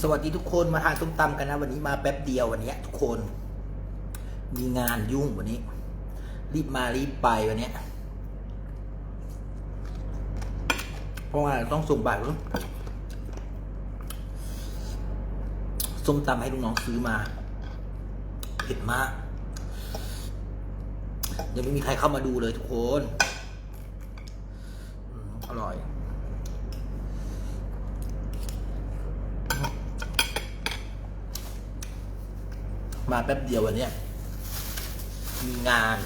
สวัสดีทุกคนมาทานส้มตำกันนะ วันนี้มาแป๊บเดียววันนี้ทุกคน มีงานยุ่งวันนี้ รีบมารีบไปวันนี้เพราะว่าต้องส่งบัตรส้มตำให้ลูกน้องซื้อมาเผ็ดมากยังไม่มีใครเข้ามาดูเลยทุกคนอร่อย มาแป๊บเดียววันเนี้ยมีงาน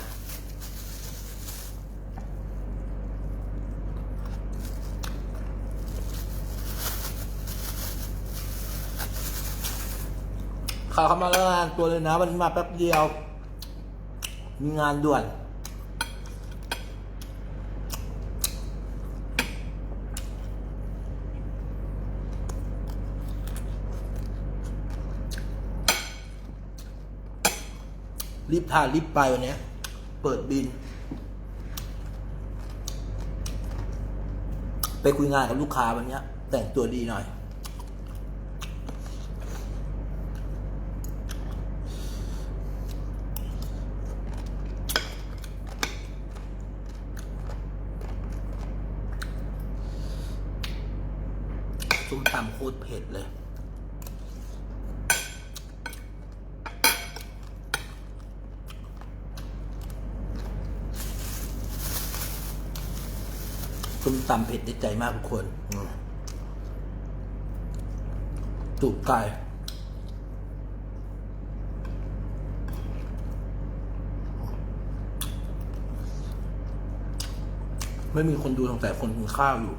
ข่าวเข้ามาแล้วงานตัวเลยนะวันนี้มาแป๊บเดียว มีงานด่วน รีบทานรีบไปวันนี้เปิดบิน ไปคุยงานกับลูกค้าวันนี้แต่งตัวดีหน่อย ส้มตำโคตรเผ็ดเลย ส้มตำเผ็ดได้ใจมากทุกคนอืมตูบไก่ไม่มีคนดูสงสัยคนกินข้าวอยู่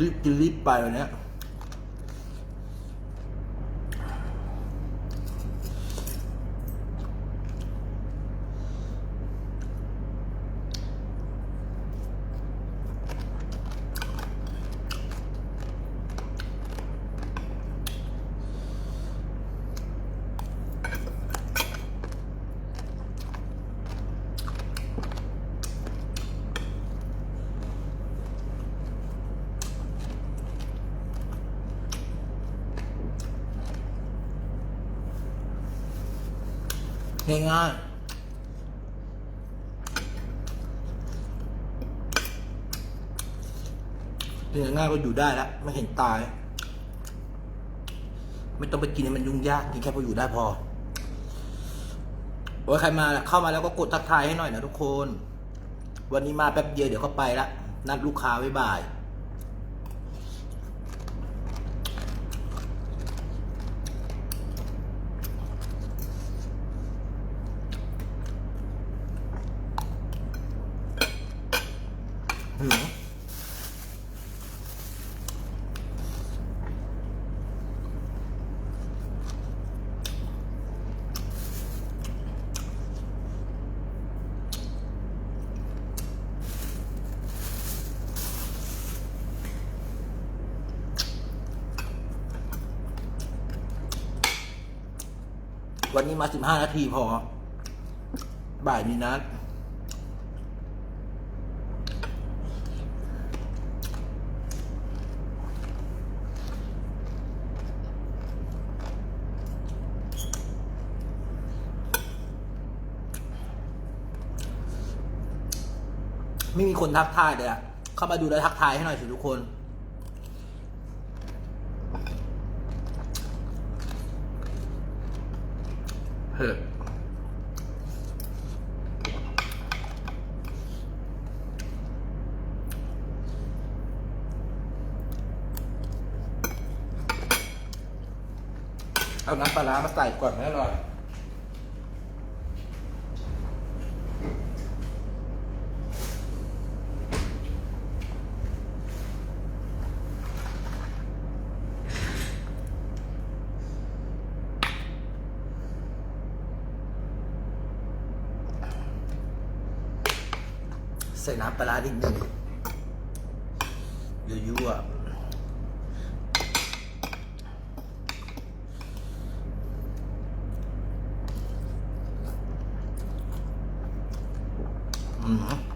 รีบกินรีบไปวันเนี้ ง่ายๆเรียนง่ายก็อยู่ได้แล้วไม่เห็นตาย ไม่ต้องไปกินให้มันยุ่งยากกินแค่พออยู่ได้พอโอ้ยใครมาเข้ามาแล้วก็กดทักทายให้หน่อยนะทุกคน วันนี้มาแป๊บเดียวเดี๋ยวก็ไปละนัดลูกค้าไว้บ่าย วันนี้มาสิบห้านาทีพอ บ่ายมีนัดไม่มีคนทักทายเลยอะเข้ามาดูแล้วทักทายให้หน่อยสิทุกคน เฮ้อเอาน้ำปลาร้ามาใส่ก่อนไม่อร่อย ใส่น้ำปลาร้านิดนึงยั่วอืม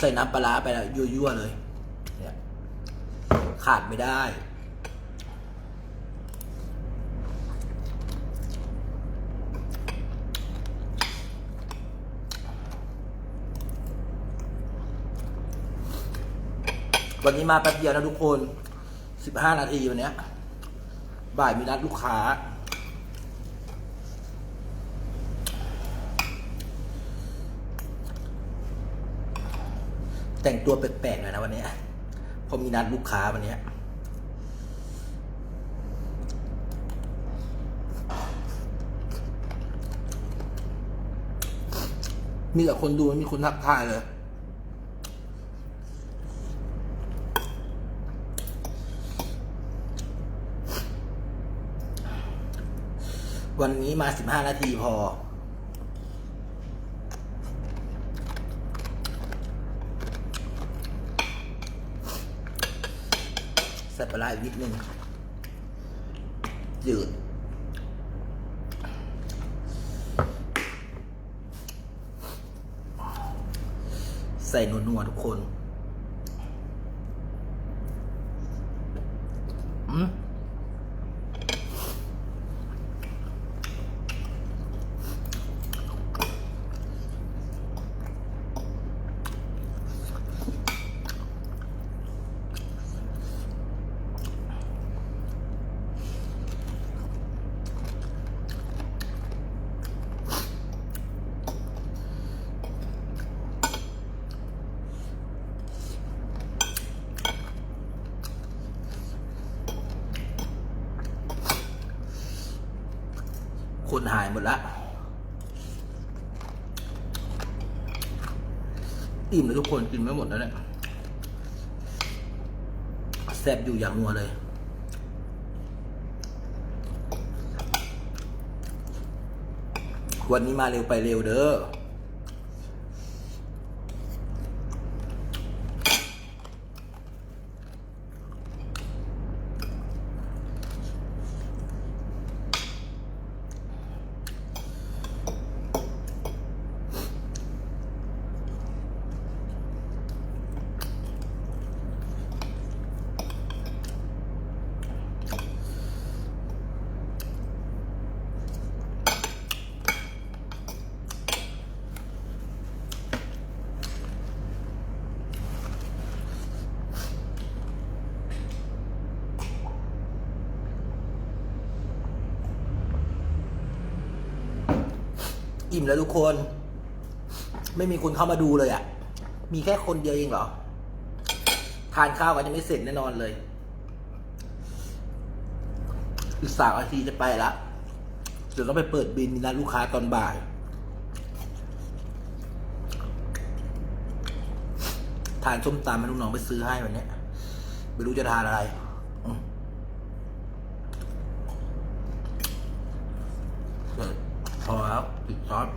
ใส่น้ำปลาร้าไปแล้วยั่วๆเลยเนี่ยขาดไม่ได้วันนี้มาแป๊บเดียวนะทุกคนสิบห้านาทีวันเนี้ยบ่ายมีนัดลูกค้า แต่งตัวแปลกๆหน่อยนะวันนี้ยเพอมีนัดลูกค้าวันนี้มีแต่คนดูไม่มีคนทักทายเลย วันนี้มาสิบห้านาทีพอ ส่ปลาร้าอีกนิดนึงจืดใส่นัวๆทุกคน อืม อิ่มเลยทุกคนกินไม่หมดแล้วเนี่ยแซ่บอยู่อย่างนัวเลย วันนี้มาเร็วไปเร็วเด้อ อิ่มแล้วทุกคน ไม่มีคนเข้ามาดูเลยอะ่ะ มีแค่คนเดียวเองเหรอ ทานข้าวกันยังไม่เสร็จแน่นอนเลย อีกสามนาทีจะไปละเดี๋ยวต้องไปเปิดบินนัดลูกค้าตอนบ่าย ทานส้มตำให้ลูกน้องไปซื้อให้วันนี้ไม่รู้จะทานอะไรอืมเออพอแล้วปิดซอส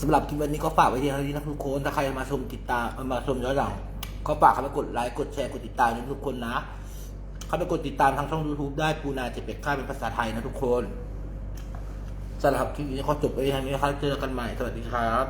สำหรับคลิปวันนี้ก็ฝากไว้ที่เท่านี้นะทุกคน ถ้าใครมาชมติดตามมาชมย้อนหลังก็ฝากเข้าไปกดไลค์กดแชร์กดติดตามนะทุกคนนะ เข้าไปกดติดตามทางช่อง YouTube ได้ปูนาเจ็ดเป็ดค่าเป็นภาษาไทยนะทุกคนสำหรับคลิปนี้ขอจบไปเพียงเท่นี้นะครับเจอกันใหม่สวัสดีครับ